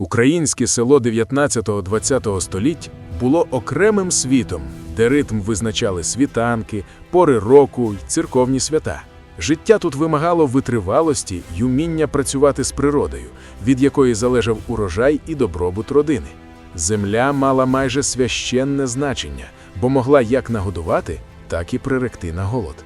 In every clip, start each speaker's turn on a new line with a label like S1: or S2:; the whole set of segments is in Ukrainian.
S1: Українське село 19-20 століть було окремим світом, де ритм визначали світанки, пори року й церковні свята. Життя тут вимагало витривалості й уміння працювати з природою, від якої залежав урожай і добробут родини. Земля мала майже священне значення, бо могла як нагодувати, так і приректи на голод.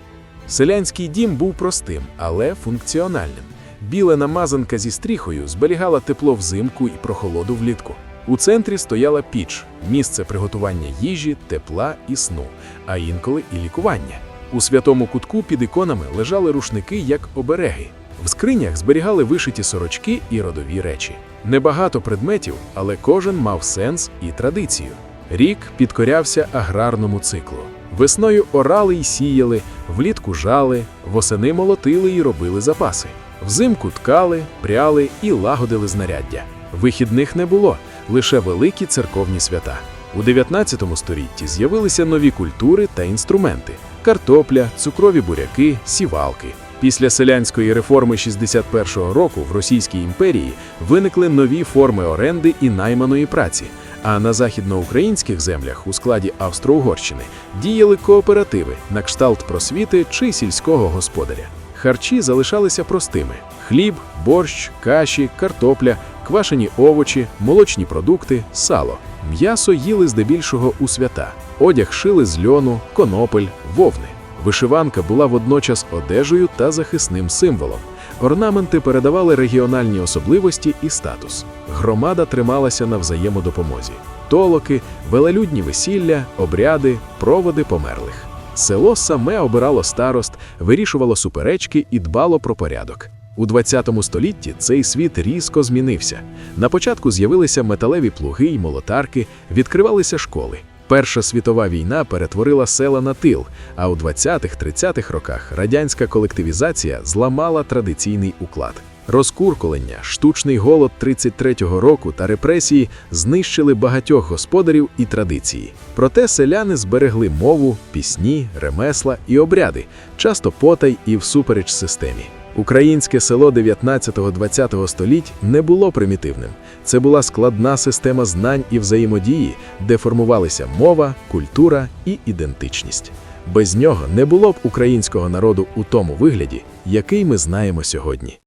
S1: Селянський дім був простим, але функціональним. Білена мазанка зі стріхою зберігала тепло взимку і прохолоду влітку. У центрі стояла піч, місце приготування їжі, тепла і сну, а інколи і лікування. У святому кутку під іконами лежали рушники як обереги. В скринях зберігали вишиті сорочки і родові речі. Небагато предметів, але кожен мав сенс і традицію. Рік підкорявся аграрному циклу. Весною орали й сіяли, влітку жали, восени молотили й робили запаси. Взимку ткали, пряли і лагодили знаряддя. Вихідних не було, лише великі церковні свята. У 19 столітті з'явилися нові культури та інструменти: картопля, цукрові буряки, сівалки. Після селянської реформи 61-го року в Російській імперії виникли нові форми оренди і найманої праці. А на західноукраїнських землях у складі Австро-Угорщини діяли кооперативи на кшталт просвіти чи сільського господаря. Харчі залишалися простими: хліб, борщ, каші, картопля, квашені овочі, молочні продукти, сало. М'ясо їли здебільшого у свята, одяг шили з льону, конопель, вовни. Вишиванка була водночас одежею та захисним символом. Орнаменти передавали регіональні особливості і статус. Громада трималася на взаємодопомозі. Толоки, велелюдні весілля, обряди, проводи померлих. Село саме обирало старост, вирішувало суперечки і дбало про порядок. У 20 столітті цей світ різко змінився. На початку з'явилися металеві плуги й молотарки, відкривалися школи. Перша світова війна перетворила села на тил, а у 20-30-х роках радянська колективізація зламала традиційний уклад. Розкуркулення, штучний голод 33-го року та репресії знищили багатьох господарів і традиції. Проте селяни зберегли мову, пісні, ремесла і обряди, часто потай і всупереч системі. Українське село 19-20 століть не було примітивним. Це була складна система знань і взаємодії, де формувалися мова, культура і ідентичність. Без нього не було б українського народу у тому вигляді, який ми знаємо сьогодні.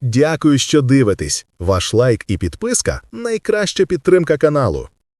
S2: Дякую, що дивитесь. Ваш лайк і підписка найкраща підтримка каналу.